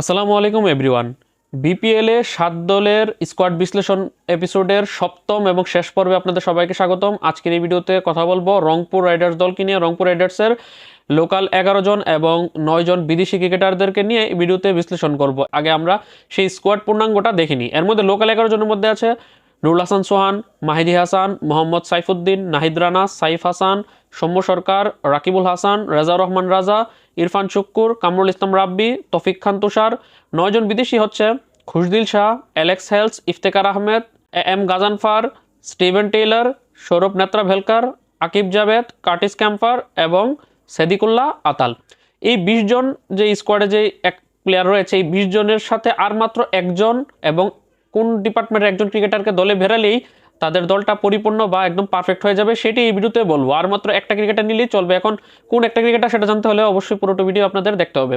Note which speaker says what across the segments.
Speaker 1: আসসালামু আলাইকুম, এভরিওয়ান। বিপিএলে সাত দলের স্কোয়াড বিশ্লেষণ এপিসোডের সপ্তম এবং শেষ পর্বে আপনাদের সবাইকে স্বাগতম। আজকের এই ভিডিওতে কথা বলব রংপুর রাইডার্স দলকে নিয়ে, রংপুর রাইডার্সের লোকাল এগারো জন এবং নয় জন বিদেশি ক্রিকেটারদেরকে নিয়ে এই ভিডিওতে বিশ্লেষণ করব। আগে আমরা সেই স্কোয়াড পূর্ণাঙ্গটা দেখিনি এর মধ্যে লোকাল এগারো জনের মধ্যে আছে নুরুল হাসান সোহান, মাহিদি হাসান, মোহাম্মদ সাইফুদ্দিন, নাহিদ রানা, সাইফ হাসান, সৌম্য সরকার, রাকিবুল হাসান রেজা রহমান রাজা, ইরফান শুক্কুর, কামরুল ইসলাম রাব্বি, তফিক খান তুষার। নয়জন বিদেশি হচ্ছে, Khushdil Shah, Alex Hales, Iftikhar Ahmed, A M Ghazanfar, Steven Taylor, Saurabh Netravalkar, Aqib Javed Curtis Campher এবং সেদিকুল্লাহ আতাল। এই বিশ জন যে স্কোয়াডে যে এক প্লেয়ার রয়েছে, এই বিশ জনের সাথে আর মাত্র একজন এবং কোন ডিপার্টমেন্টের একজন ক্রিকেটারকে দলে ভেরালেই তাদের দলটা পরিপূর্ণ বা একদম পারফেক্ট হয়ে যাবে, সেটি এই ভিডিওতে বলব। আর মাত্র একটা ক্রিকেটার নিলেই চলবে। এখন কোন একটা ক্রিকেটার সেটা জানতে হলে অবশ্যই পুরোটো ভিডিও আপনাদের দেখতে হবে।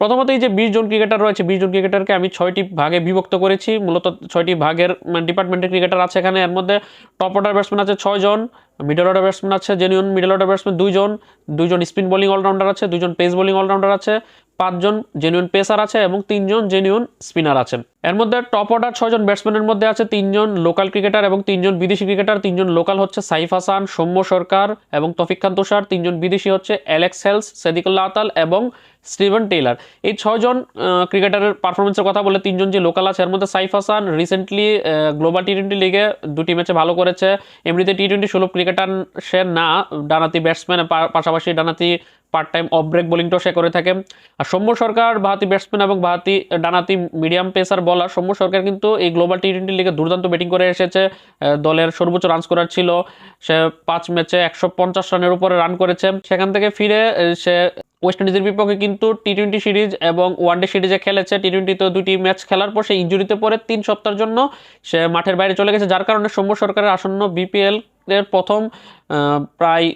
Speaker 1: প্রথমত এই যে বিশ জন ক্রিকেটার রয়েছে, বিশ জন ক্রিকেটারকে আমি ছয়টি ভাগে বিভক্ত করেছি। মূলত ছয়টি ভাগের মানে ডিপার্টমেন্টের ক্রিকেটার আছে এখানে। এর মধ্যে টপ অর্ডার ব্যাটসম্যান আছে ছয়জন মিডল অর্ডার ব্যাটসম্যান আছে জেনুইন মিডল অর্ডার ব্যাটসম্যান দুইজন দুইজন স্পিন বোলিং অলরাউন্ডার আছে দুজন পেস বোলিং অলরাউন্ডার আছে। পাঁচজন জেনুইন পেসার আছে এবং তিনজন জেনুইন স্পিনার আছেন এর মধ্যে টপ অর্ডার ছয়জন ব্যাটসম্যানের মধ্যে আছে, তিনজন লোকাল ক্রিকেটার এবং তিনজন বিদেশি ক্রিকেটার তিনজন লোকাল হচ্ছে সাইফ হাসান, সৌম্য সরকার এবং তফিক খান তুষার, তিনজন বিদেশি হচ্ছে অ্যালেক্স হেলস সেদিকুল্লাহ আতাল এবং স্টিভেন টেইলার। এই ছয়জন ক্রিকেটারের পারফরমেন্সের কথা বলে তিনজন যে লোকাল আছে, এর মধ্যে Saif Hassan recently global T twenty লিগে দুটি ম্যাচে ভালো করেছে। এমনিতে টি টোয়েন্টি ষোলো ক্রিকেটার সে না ডানাতি ব্যাটসম্যান পাশাপাশি ডানাতি পার্ট টাইম অফ ব্রেক বোলিংটাও সে করে থাকে। আর সৌম্য সরকার, বাহাতি ব্যাটসম্যান এবং বাহাতি ডানাতি মিডিয়াম পেসার বলার সৌম্য সরকার কিন্তু এই গ্লোবাল টি টোয়েন্টি লিগে দুর্দান্ত ব্যাটিং করে এসেছে। দলের সর্বোচ্চ রান স্কোরার ছিল। সে পাঁচ ম্যাচে একশো পঞ্চাশ রানের উপরে রান করেছে। সেখান থেকে ফিরে সে ওয়েস্ট ইন্ডিজের বিপক্ষে কিন্তু টি টোয়েন্টি সিরিজ এবং ওয়ানডে সিরিজে খেলেছে। টি টোয়েন্টিতে দুটি ম্যাচ খেলার পর সে ইঞ্জুরিতে পরে তিন সপ্তাহের জন্য। সে মাঠের বাইরে চলে গেছে, যার কারণে সৌম্য সরকারের আসন্ন বিপিএল এর প্রথম প্রায়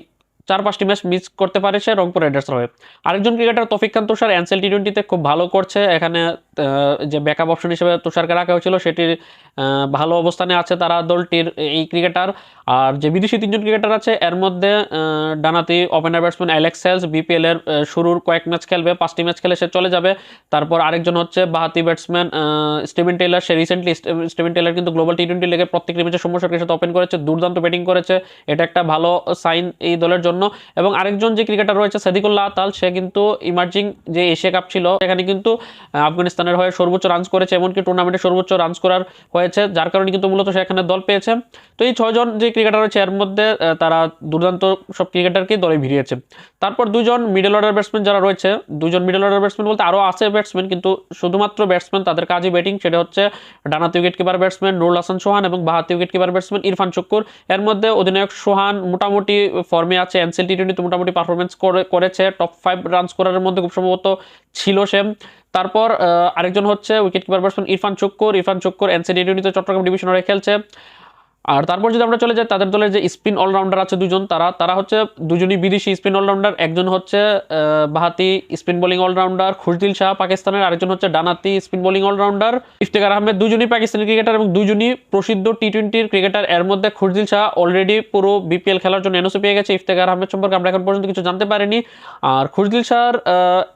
Speaker 1: চার পাঁচটি ম্যাচ মিস করতে পারে সে রংপুর রাইডার্স হয়ে। আরেকজন ক্রিকেটার তফিক খান তুষার এনসেল টি টোয়েন্টিতে খুব ভালো করছে। এখানে যে ব্যাকআপ অপশন হিসেবে তুষারকে রাখা হয়েছিল, সেটির ভালো অবস্থানে আছে তারা দলটির এই ক্রিকেটার। আর যে বিদেশি তিনজন ক্রিকেটার আছে, এর মধ্যে ডানাতি opener batsman Alex Hales BPL এর শুরুর কয়েক ম্যাচ খেলবে, পাঁচটি ম্যাচ খেলে সে চলে যাবে। তারপর আরেকজন হচ্ছে বাহাতি ব্যাটসম্যান স্টিভেন টেইলার সে রিসেন্টলি স্টিভেন টেইলার কিন্তু গ্লোবাল টি টোয়েন্টি লেগে প্রত্যেকটি ম্যাচে সমস্যার সাথে ওপেন করেছে, দুর্দান্ত ব্যাটিং করেছে। এটা একটা ভালো সাইন এই দলের জন্য। এবং আরেকজন যে ক্রিকেটার রয়েছে সাদিকুল্লাহ তাল সে কিন্তু ইমার্জিং যে এশিয়া কাপ ছিল, সেখানে কিন্তু আফগানিস্তানের হয়ে সর্বোচ্চ রান করেছে, এমনকি টুর্নামেন্টে সর্বোচ্চ রান করার হয়েছে, যার কারণে কিন্তু মূলত সেখানে দল পেয়েছে। তো এই ছয়জন যে ক্রিকেটার রয়েছে, এর মধ্যে তারা দুর্দান্ত সব ক্রিকেটারকেই দলে ভিড়িয়েছে। তারপর দুজন মিডল অর্ডার ব্যাটসম্যান যারা রয়েছে, দুজন মিডল অর্ডার ব্যাটসম্যান বলতে আরও আছে ব্যাটসম্যান কিন্তু শুধুমাত্র ব্যাটসম্যান তাদের কাজই ব্যাটিং সেটা হচ্ছে ডানাতি wicket keeper batsman Nurul Hasan Sohan এবং বাহাতি wicket keeper batsman Irfan Sukkur. এর মধ্যে অধিনায়ক সোহান মোটামুটি ফর্মে আছে এনসিএল টি টোয়েন্টিতে মোটামুটি পারফরমেন্স করেছে টপ ফাইভ রান স্কোরারের মধ্যে খুব সম্ভবত ছিল সে। তারপর আরেকজন হচ্ছে উইকেট কিপার ব্যাটসম্যান ইরফান চক্কর। ইরফান চক্কর এনসিডি টোয়েন্টিতে চট্টগ্রাম ডিভিশনে খেলছে। আর তারপর যদি আমরা চলে যাই, তাদের দলের যে স্পিন অলরাউন্ডার আছে দুজন, তারা তারা হচ্ছে দুজনই বিদেশি স্পিন অলরাউন্ডার একজন হচ্ছে বাহাতি spin bowling allrounder Khushdil Shah পাকিস্তানের, আরেকজন হচ্ছে ডানাতি spin bowling allrounder Iftikhar Ahmed দুজনই পাকিস্তানি ক্রিকেটার এবং দুজনই প্রসিদ্ধ টি টোয়েন্টির ক্রিকেটার এর মধ্যে খুশদিল শাহ অলরেডি পুরো বিপিএল খেলার জন্য এনওসি পেয়ে গেছে। ইফতেকার আহমেদ সম্পর্কে আমরা এখন পর্যন্ত কিছু জানতে পারিনি। আর খুশদিল শাহর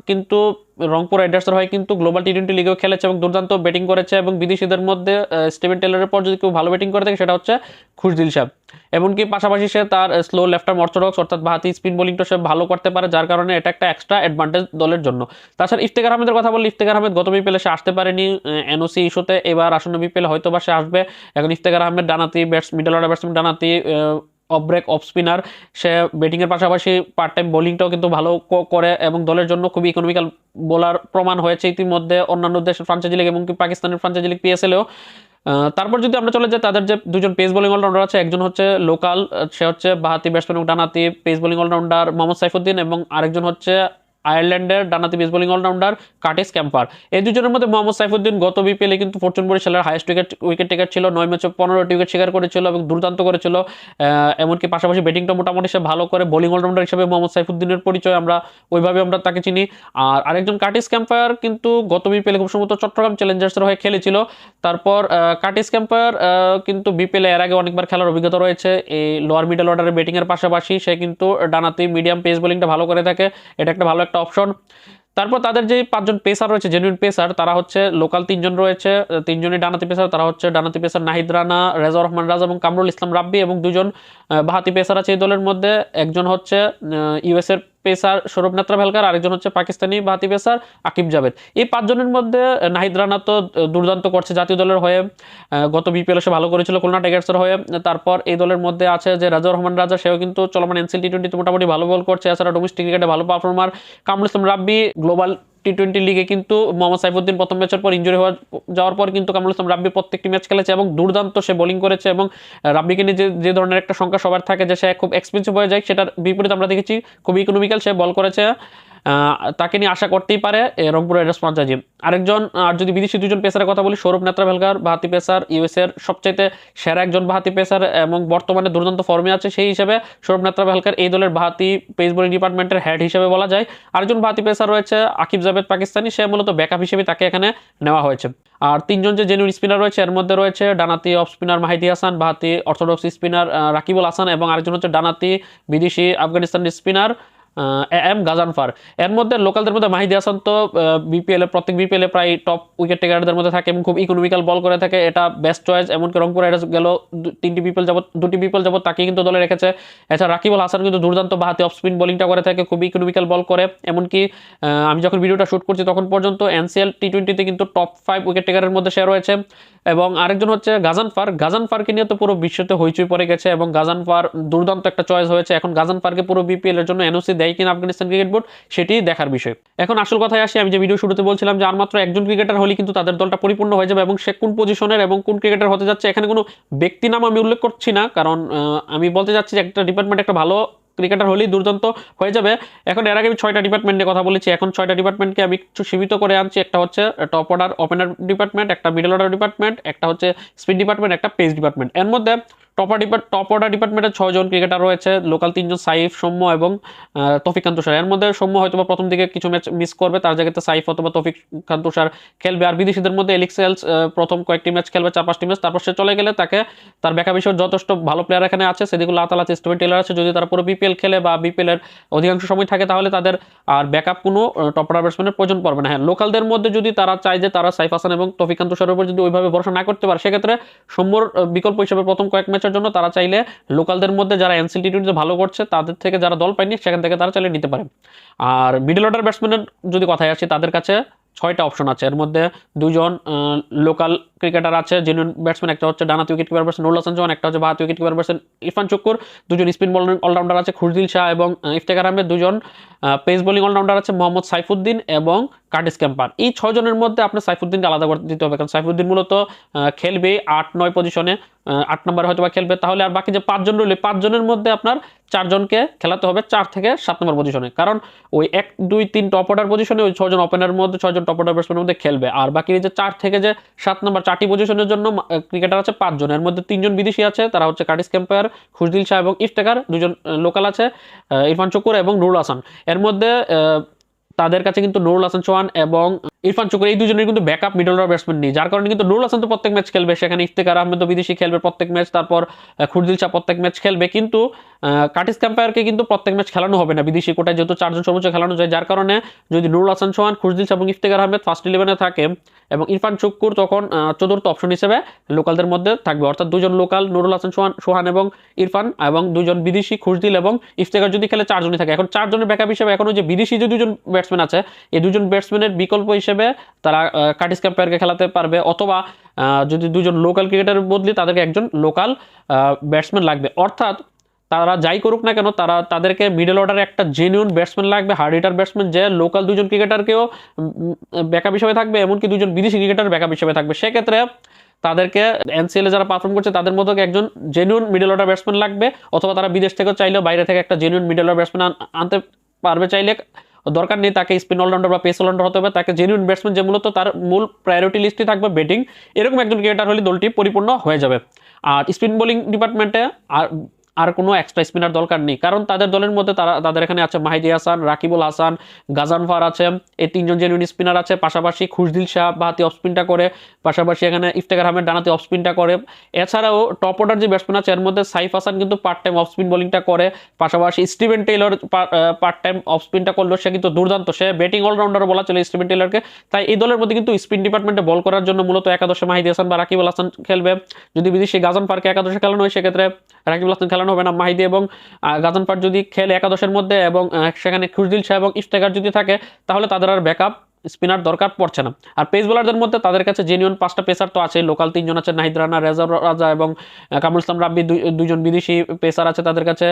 Speaker 1: কিন্তু রংপুর রাইডার্সের হয় কিন্তু গ্লোবাল টি টোয়েন্টি লিগেও খেলেছে এবং দুর্দান্ত ব্যাটিং করেছে এবং বিদেশিদের মধ্যে স্টিভেন টেলারের পর যদি কেউ ভালো ব্যাটিং করে থাকে সেটা হচ্ছে খুশদিল সাহেব এমনকি পাশাপাশি সে তার স্লো লেফট আর্ম অর্থাৎ বাহাতি স্পিন বোলিংটা সে ভালো করতে পারে, যার কারণে এটা একটা এক্সট্রা অ্যাডভান্টেজ দলের জন্য। তাছাড়া ইফতেকার আহমেদের কথা বললে ইফতেকার আহমেদ গত বিপিএলে সে আসতে পারেনি এনওসি ইস্যুতে। এবার আসন্ন বিপিএলে হয়তো বা সে আসবে। এখন ইফতেকার আহমেদ ডানাতি ব্যাটস মিডল অর্ডার ব্যাটসম্যান ডানাতি অফ ব্রেক অফ স্পিনার সে ব্যাটিংয়ের পাশাপাশি পার্ট টাইম বোলিংটাও কিন্তু ভালো করে এবং দলের জন্য খুবই ইকোনমিক্যাল বোলার প্রমাণ হয়েছে ইতিমধ্যে অন্যান্য দেশের ফ্রাঞ্চাইজি লিগ এমনকি পাকিস্তানের ফ্রাঞ্চাইজি লিগ পিএসএলেও তারপর যদি আমরা চলে যাই, তাদের যে দুজন পেস বোলিং অলরাউন্ডার আছে, একজন হচ্ছে লোকাল সে হচ্ছে বাহাতি ব্যাটসম্যান এবং ডানাতি pace bowling allrounder Mohammad Saifuddin এবং আরেকজন হচ্ছে আয়ারল্যান্ডের ডানাতি pace bowling allrounder Curtis Campher. এই দুজনের মধ্যে মোহাম্মদ সাইফুদ্দিন গত বিপিএলে কিন্তু ফরচুন বরিশালের হাইস্ট উইকেট উইকেট টেকার ছিল। নয় ম্যাচে পনেরোটি উইকেট শিকার করেছিল এবং দুর্দান্ত করেছিল। এমনকি পাশাপাশি ব্যাটিংটা মোটামুটি সে ভালো করে বোলিং অলরাউন্ডার হিসেবে মোহাম্মদ সাইফুদ্দিনের পরিচয় আমরা ওইভাবে আমরা তাকে চিনি। আর আরেকজন কার্টিস ক্যাম্পার কিন্তু গত বিপিএলে খুব সম্ভবত চট্টগ্রাম চ্যালেঞ্জার্সের হয়ে খেলেছিল। তারপর কার্টিস ক্যাম্পার কিন্তু বিপিএলে এর আগে অনেকবার খেলার অভিজ্ঞতা রয়েছে। এই লোয়ার মিডল অর্ডারের ব্যাটিংয়ের পাশাপাশি সে কিন্তু ডানাতি মিডিয়াম পেস বোলিংটা ভালো করে থাকে। এটা একটা ভালো একটা অপশন তারপর তাদের যে পাঁচজন পেসার রয়েছে জেনুইন পেসার, তারা হচ্ছে লোকাল তিনজন রয়েছে, তিনজনই ডানাতি পেসার, তারা হচ্ছে ডানাতি পেসার নাহিদ রানা, রেজা রহমান রাজা এবং কামরুল ইসলাম রাব্বি এবং দুজন বাহাতি পেসার আছে এই দলের মধ্যে। একজন হচ্ছে ইউএস এর পেসার সৌরভ নেত্রা ভেলকার আরেকজন হচ্ছে পাকিস্তানি বাহাতি পেসার আকিব জাভেদ। এই পাঁচজনের মধ্যে নাহিদ রানা তো দুর্দান্ত করছে জাতীয় দলের হয়ে। গত বিপিএল সে ভালো করেছিল খুলনা টাইগার্সের হয়ে। তারপর এই দলের মধ্যে আছে যে রাজা রহমান রাজা, সেও কিন্তু চলমান এনসিএল টি টোয়েন্টিতে মোটামুটি ভালো বল করছে। এছাড়া ডোমেস্টিক ক্রিকেটে ভালো performer Kamrul Islam Rabbi global T twenty লিগে কিন্তু মোহাম্মদ সাইফুদ্দিন প্রথম ম্যাচের পর ইঞ্জুরি হওয়া যাওয়ার পর কিন্তু কামরুল ইসলাম রাব্বি প্রত্যেকটি ম্যাচ খেলেছে এবং দুর্দান্ত সে বোলিং করেছে এবং রাব্বিকে নিয়ে যে ধরনের একটা সংখ্যা সবার থাকে যে সে খুব এক্সপেন্সিভ হয়ে যায়, সেটার বিপরীত আমরা দেখেছি খুবই ইকোনমিক্যাল সে বল করেছে। তাকে নিয়ে আশা করতেই পারে রংপুর রাইডার্স ফ্রাঞ্চাইজি আরেকজন, আর যদি বিদেশি দুজন পেসারের কথা বলি, সৌরভ নেত্রা ভেলকার বাহাতি পেসার ইউএস এর সবচাইতে সেরা একজন বাহাতি পেসার এবং বর্তমানে দুর্দান্ত ফর্মে আছে, সেই হিসেবে সৌরভ নেত্রা ভেলকার এই দলের বাহাতি পেস বোলিং ডিপার্টমেন্টের হেড হিসেবে বলা যায়। আরেকজন বাহাতি পেসার রয়েছে, আকিব জাভেদ, পাকিস্তানি, সে মূলত ব্যাকআপ হিসেবে তাকে এখানে নেওয়া হয়েছে। আর তিনজন যে জেনুইন স্পিনার রয়েছে, এর মধ্যে রয়েছে ডানাতি অফ স্পিনার মাহিদি হাসান বাহাতি অর্থোডক্স স্পিনার রাকিবুল হাসান এবং আরেকজন হচ্ছে ডানাতি বিদেশি আফগানিস্তানি স্পিনার এম গাজানফার এর মধ্যে লোকালদের মধ্যে মাহিদি হাসান তো বিপিএল এ, প্রত্যেক বিপিএল এ প্রায় টপ উইকেট টেকারদের মধ্যে থাকে এবং খুব ইকোনমিক্যাল বল করে থাকে। এটা বেস্ট চয়েস এমনকি রংপুর রাইডার্স গেল তিনটি বিপিএল যাবত দুটি বিপিএল যাবত তাকে কিন্তু দলে রেখেছে। এছাড়া রাকিবুল হাসান কিন্তু দুর্দান্ত বাহাতে অফ স্পিন বোলিংটা করে থাকে, খুব ইকোনমিক্যাল বল করে। এমনকি আমি যখন ভিডিওটা শুট করছি তখন পর্যন্ত এনসিএল টি টোয়েন্টিতে কিন্তু টপ ফাইভ উইকেট টেকারের মধ্যে সে রয়েছে। এবং আরেকজন হচ্ছে গাজানফার গাজানফারকে নিয়ে তো পুরো বিশ্বতে হইচই পড়ে গেছে এবং গাজানফার দুর্দান্ত একটা চয়েস হয়েছে। এখন গাজানফারকে পুরো বিপিএল এর জন্য এনওসি দেয় কিনা আফগানিস্তান ক্রিকেট বোর্ড সেটি দেখার বিষয়। এখন আসল কথায় আসি, আমি যে ভিডিও শুরুতে বলছিলাম যে আর মাত্র একজন ক্রিকেটার হলে কিন্তু তাদের দলটা পরিপূর্ণ হয়ে যাবে এবং সে কোন পজিশনের এবং কোন ক্রিকেটার হতে যাচ্ছে, এখানে কোনো ব্যক্তি নাম আমি উল্লেখ করছি না, কারণ আমি বলতে চাচ্ছি যে একটা ডিপার্টমেন্ট একটা ভালো ক্রিকেটার হলেই দুর্দান্ত হয়ে যাবে। এখন এর আগে আমি ছয়টা ডিপার্টমেন্ট নিয়ে কথা বলেছি। এখন ছয়টা ডিপার্টমেন্টকে আমি একটু সীমিত করে আনছি। একটা হচ্ছে টপ অর্ডার ওপেনার ডিপার্টমেন্ট একটা মিডল অর্ডার ডিপার্টমেন্ট একটা হচ্ছে স্পিড ডিপার্টমেন্ট একটা পেস ডিপার্টমেন্ট এর মধ্যে টপ ডিপার্ট টপ অর্ডার ডিপার্টমেন্টের ছয়জন ক্রিকেটার রয়েছে। লোকাল তিনজন সাইফ সৌম্য এবং আহ, তৌফিক খান এর মধ্যে সৌম্য হয়তো প্রথম দিকে কিছু ম্যাচ মিস করবে। তার জায়গাতে সাইফ অথবা তৌফিক খান তুষার খেলবে। আর বিদেশিদের মধ্যে এলিক্সেলস প্রথম কয়েকটি ম্যাচ খেলবে চার পাঁচটি ম্যাচ তারপর সে চলে গেলে তাকে তার ব্যাকআপ হিসেবে যথেষ্ট ভালো প্লেয়ার এখানে আছে। সেদিকে আতালা আছে স্টোভেন টেলার আছে। যদি তারা পুরো খেলে বা বিপিএল এর অধিকাংশ সময় থাকে, তাহলে তাদের আর ব্যাকআপ কোনো টপ অর্ডার ব্যাটসম্যানের প্রয়োজন পড়বে না। হ্যাঁ লোকালদের মধ্যে যদি তারা চায় যে তারা সাইফ হাসান এবং তৌফিক খান তুষারের উপর যদি ওইভাবে ভরসা না করতে পারে, সেক্ষেত্রে সৌম্যর বিকল্প হিসেবে প্রথম কয়েক ম্যাচের জন্য তারা চাইলে লোকালদের মধ্যে যারা এনসিল টি টোয়েন্টিতে ভালো করছে, তাদের থেকে যারা দল পায়নি, সেখান থেকে তারা চাইলে নিতে পারে। আর মিডল অর্ডার ব্যাটসম্যানের যদি কথায় আসি, তাদের কাছে ছয়টা অপশন আছে। এর মধ্যে দুজন লোকাল ক্রিকেটার আছে, জেনুইন ব্যাটসম্যান একটা হচ্ছে ডানাত wicket keeper person Nurul Hasan জওয়ান একটা হচ্ছে বাহাত wicket keeper person Irfan Sukkur, দুজন স্পিন বোলিং অলরাউন্ডার আছে খুরদিল শাহ এবং ইফতেখার আহমেদ, দুজন পেস বোলিং অলরাউন্ডার আছে, মোহাম্মদ সাইফুদ্দিন এবং কার্টিস ক্যাম্পার। এই ছয়জনের মধ্যে আপনার সাইফুদ্দিনকে আলাদা করে দিতে হবে, কারণ সাইফুদ্দিন মূলত খেলবে আট, নয় পজিশনে আট নম্বরে হয়তো বা খেলবে। তাহলে আর বাকি যে পাঁচজন রইলে পাঁচজনের মধ্যে আপনার চারজনকে খেলাতে হবে চার থেকে সাত নম্বর পজিশনে কারণ ওই এক, দুই, তিন টপ অর্ডার পজিশনে ওই ছজন ওপেনারের মধ্যে, ছজন টপ অর্ডার ব্যাটসম্যানের মধ্যে খেলবে। আর বাকি যে চার থেকে যে সাত নম্বর চারটি পজিশনের জন্য ক্রিকেটার আছে পাঁচজন। এর মধ্যে তিনজন বিদেশি আছে, তারা হচ্ছে কার্টিস ক্যাম্পায়ার খুশদিল শাহ এবং ইফতেকার দুজন লোকাল আছে ইরফান চকুর এবং নুরুল হাসান। এর মধ্যে তাদের কাছে কিন্তু নুরুল হাসান চৌহান এবং ইরফান চকুর এই দুজনের কিন্তু ব্যাকআপ মিডল অর্ডার ব্যাটসম্যান নেই। যার কারণে কিন্তু নুরুল হাসান তো প্রত্যেক ম্যাচ খেলবে সেখানে ইফতেকার আহমেদ বিদেশি খেলবে প্রত্যেক ম্যাচ তারপর খুরদিল শাহ প্রত্যেক ম্যাচ খেলবে। কিন্তু আহ, কার্টিস ক্যাম্পায়ারকে কিন্তু প্রত্যেক ম্যাচ খেলানো হবে না বিদেশি কোটায় যেহেতু চারজন সর্বোচ্চ খেলানো যায়। যার কারণে যদি নুরুল হাসান সোহান খুরদিল শাহ এবং ইফতেকার আহমেদ ফার্স্ট ইলেভেনে থাকে এবং ইরফান চক্কুর তখন চতুর্থ অপশন হিসেবে লোকালদের মধ্যে থাকবে। অর্থাৎ দুজন লোকাল নুরুল হাসান সোহান সোহান এবং ইরফান এবং দুজন বিদেশি খুশদিল এবং ইফতেকার যদি খেলে চারজনই থাকে। এখন চারজনের ব্যাকআপ হিসেবে এখনও যে বিদেশি যে দুজন ব্যাটসম্যান আছে এই দুজন ব্যাটসম্যানের বিকল্প হিসেবে তারা আহ, কার্টিস ক্যাম্পায়ারকে খেলাতে পারবে অথবা যদি দুজন লোকাল ক্রিকেটারের বদলি তাদেরকে একজন লোকাল ব্যাটসম্যান লাগবে। অর্থাৎ তারা যাই করুক না কেন তারা তাদেরকে মিডল অর্ডারে একটা জেনুইন ব্যাটসম্যান লাগবে হার্ড হিটার ব্যাটসম্যান যে লোকাল দুজন ক্রিকেটারকেও ব্যাকআপ হিসেবে থাকবে এমনকি দুজন বিদেশি ক্রিকেটার ব্যাকআপ হিসেবে থাকবে। সেক্ষেত্রে তাদেরকে এনসিএলে যারা পারফর্ম করছে তাদের মতো একজন জেনুইন মিডল অর্ডার ব্যাটসম্যান লাগবে অথবা তারা বিদেশ থেকেও চাইলেও বাইরে থেকে একটা জেনুইন মিডল অর্ডার ব্যাটসম্যান আনতে পারবে চাইলে। দরকার নেই তাকে স্পিন অলরাউন্ডার বা পেস অলরাউন্ডার হতে হবে, তাকে জেনুইন ব্যাটসম্যান যে মূলত তার মূল প্রায়োরিটি লিস্টে থাকবে ব্যাটিং এরকম একজন ক্রিকেটার হলে দলটি পরিপূর্ণ হয়ে যাবে। আর স্পিন বোলিং ডিপার্টমেন্টে আর আর কোনো এক্সট্রা স্পিনার দরকার নেই। কারণ তাদের দলের মধ্যে তারা, তাদের এখানে আছে মাহিদি হাসান, রাকিবুল হাসান গাজানফার আছে, এই তিনজন জেনুইন স্পিনার আছে। পাশাপাশি খুশদিল শাহ বাহাতি অফ স্পিনটা করে, পাশাপাশি এখানে ইফতেখার আহমেদ ডানাতে অফ স্পিনটা করে। এছাড়াও টপ অর্ডার যে ব্যাটসম্যান আছে, এর মধ্যে সাইফ হাসান কিন্তু পার্ট টাইম অফ স্পিন বোলিংটা করে। পাশাপাশি Steven Taylor part time off স্পিনটা করল, সে কিন্তু দুর্দান্ত। সে ব্যাটিং অলরাউন্ডার বলা চলে স্টিভেন টেইলরকে তাই এই দলের মধ্যে কিন্তু স্পিন ডিপার্টমেন্টে বল করার জন্য মূলত একাদশে মাহিদি হাসান বা রাকিবুল হাসান খেলবে। যদি বিদেশি গাজন পার্কে একাদশে খেলানো হয়, সেক্ষেত্রে রাকিবুল হাসান খেলানো হবে না। মাহিদি এবং গাজন পার্ক যদি খেলে একাদশের মধ্যে এবং সেখানে খুশদিল শাহ এবং ইফতেকার যদি থাকে, তাহলে তাদের আর ব্যাকআপ স্পিনার দরকার পড়ছে না। আর পেস বোলারদের মধ্যে তাদের কাছে জেনুইন পাঁচটা পেসার তো আছে লোকাল তিনজন আছে, নাহিদ রানা রেজা রাজা এবং কামরুল ইসলাম রাব্বি দুইজন বিদেশি পেসার আছে তাদের কাছে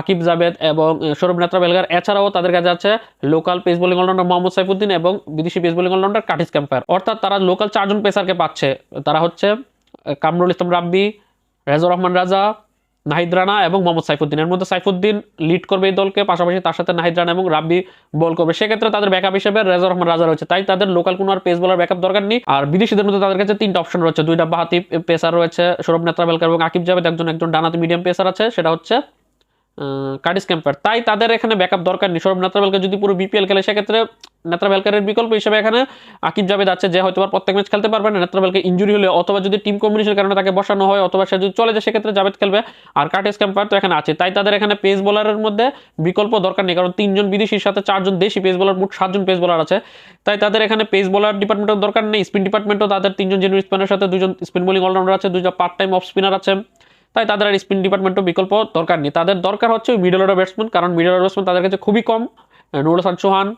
Speaker 1: আকিব জাবেদ এবং সৌরভ নেত্রা বেলগার। এছাড়াও তাদের কাছে আছে local pace bowling allrounder Mohammad Saifuddin এবং বিদেশি pace bowling allrounder Curtis Campher. অর্থাৎ তারা লোকাল চারজন পেসারকে পাচ্ছে। তারা হচ্ছে কামরুল ইসলাম রাব্বি রেজা রহমান রাজা নাহিদ রানা এবং মোহাম্মদ সাইফুদ্দিন। এর মধ্যে সাইফুদ্দিন লিড করবে এই দলকে, পাশাপাশি তার সাথে নাহিদ রানা এবং রাব্বি বল করবে। সেক্ষেত্রে তাদের ব্যাকআপ হিসেবে রেজা রহমান রাজা রয়েছে। তাই তাদের লোকাল কোনো আর পেস বলার ব্যাকআপ দরকার নেই। আর বিদেশিদের মধ্যে তাদের কাছে তিনটা অপশন রয়েছে। দুইটা বাহাতি পেসার রয়েছে, সৌরভ নেত্রাবেলকার এবং আকিব জাভেদ। একজন একজন ডানাতে মিডিয়াম পেসার আছে। সেটা হচ্ছে কার্ডিস ক্যাম্পার তাই তাদের এখানে ব্যাকআপ দরকার নেই। সৌরভ নেত্রাবেলকে যদি পুরো বিপিএল খেলে, সেক্ষেত্রে নেত্রাবেলকারের বিকল্প হিসেবে এখানে আকিব জাভেদ আছে, যে হয়তো প্রত্যেক ম্যাচ খেলতে পারবে না। নেত্রাবেলকে ইঞ্জুরি হলে অথবা যদি টিম কম্বিনেশনের কারণে তাকে বসানো হয়, অথবা সে যদি চলে যায়, সেক্ষেত্রে জাভেদ খেলবে। আর কার্টিস ক্যাম্পার তো এখানে আছে। তাই তাদের এখানে পেস বোলারের মধ্যে বিকল্প দরকার নেই। কারণ তিনজন বিদেশির সাথে চারজন দেশি পেস বোলার মোট সাতজন পেস বোলার আছে। তাই তাদের এখানে পেস বোলার ডিপার্টমেন্টের দরকার নেই। স্পিন ডিপার্টমেন্টও তাদের তিনজন জেনুইন স্পিনের সাথে দুজন স্পিন বোলিং অলরাউন্ডার আছে দুজন পার্ট টাইম অফ স্পিনার আছে। তাই তাদের আর স্পিন ডিপার্টমেন্টও বিকল্প দরকার নেই। তাদের দরকার হচ্ছে মিডল অর্ডার ব্যাটসম্যান কারণ মিডল অর্ডার ব্যাটসম্যান তাদের কাছে খুবই কম। নুরুল হাসান চৌহান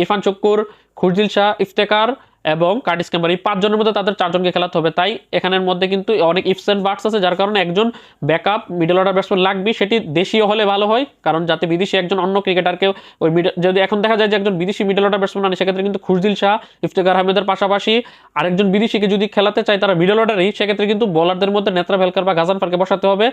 Speaker 1: ইরফান চক্কুর, খুরজিল শাহ ইফতেকার এবং কার্টিস ক্যাম্পার এই পাঁচজনের মধ্যে তাদের চারজনকে খেলাতে হবে। তাই এখানের মধ্যে কিন্তু অনেক ইফস অ্যান্ড বার্ডস আছে, যার কারণে একজন ব্যাকআপ মিডল অর্ডার ব্যাটসম্যান লাগবে সেটি দেশীয় হলে ভালো হয়, কারণ যাতে বিদেশি একজন অন্য ক্রিকেটারকে ওই যদি এখন দেখা যায় যে একজন বিদেশি মিডল অর্ডার ব্যাটসম্যান আনে সেক্ষেত্রে কিন্তু খুশদিল শাহ ইফতেকার আহমেদের পাশাপাশি আরেকজন বিদেশিকে যদি খেলাতে চায়, তারা মিডল অর্ডারই সেক্ষেত্রে কিন্তু বোলারদের মধ্যে নেত্রা ভেলকার বা গাজান পার্কে বসাতে হবে।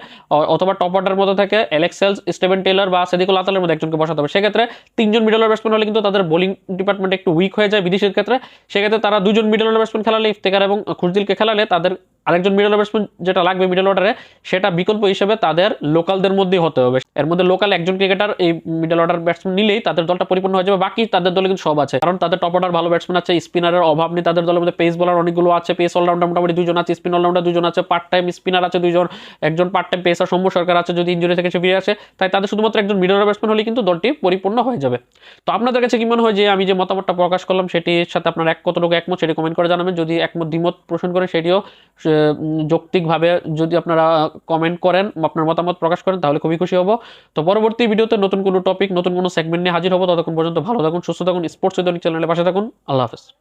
Speaker 1: অথবা টপ অর্ডারের মধ্যে থেকে এলেক্সেলস স্টেভেন টেলার বা সেদিকুল আতালের মধ্যে একজনকে বসাতে হবে। সেক্ষেত্রে তিনজন মিডল অর্ডার ব্যাটসম্যান হলে কিন্তু তাদের বোলিং ডিপার্টমেন্ট একটু উইক হয়ে যায় বিদেশের ক্ষেত্রে। সেক্ষেত্রে তারা দুজন মিডল অর্ডার ব্যাটসম্যান খেলালে ইফতেকার এবং খুরদিলকে খেলালে তাদের আরেকজন মিডল ব্যাটসম্যান যেটা লাগবে মিডল অর্ডারে সেটা বিকল্প হিসেবে তাদের লোকালদের মধ্যেই হতে হবে। এর মধ্যে লোকাল একজন ক্রিকেটার এই মিডল অর্ডার ব্যাটসম্যান নিলেই তাদের দলটা পরিপূর্ণ হয়ে যাবে। বাকি তাদের দলে কিন্তু সব আছে। কারণ তাদের টপ অর্ডার ভালো ব্যাটসম্যান আছে স্পিনারের অভাব নেই তাদের দলের মধ্যে। পেস বলার অনেকগুলো আছে পেস অলরাউন্ডার মোটামুটি দুজন আছে স্পিন অলরাউন্ডার দুজন আছে পার্ট টাইম স্পিনার আছে দুজন, একজন part time pacer Soumya Sarkar আছে যদি ইঞ্জুরি থেকে সে ফিরে আসে। তাই তাদের শুধুমাত্র একজন মিডল অর্ডার ব্যাটসম্যান হলে কিন্তু দলটি পরিপূর্ণ হয়ে যাবে। তো আপনাদের কাছে কি মনে হয় যে আমি যে মতামতটা প্রকাশ করলাম সেটির সাথে আপনার এক কতটুকু একমত সেটি কমেন্ট করে জানাবেন। যদি একমত, দ্বিমত পোষণ করে সেটিও যৌক্তিকভাবে যদি আপনারা কমেন্ট করেন আপনার মতামত প্রকাশ করেন, তাহলে খুবই খুশি হব। তো পরবর্তী ভিডিওতে নতুন কোনো টপিক নতুন কোনো সেগমেন্ট নিয়ে হাজির হব। ততক্ষণ পর্যন্ত ভালো থাকুন, সুস্থ থাকুন স্পোর্টস চ্যানেলের পাশে থাকুন। আল্লাহ হাফেজ।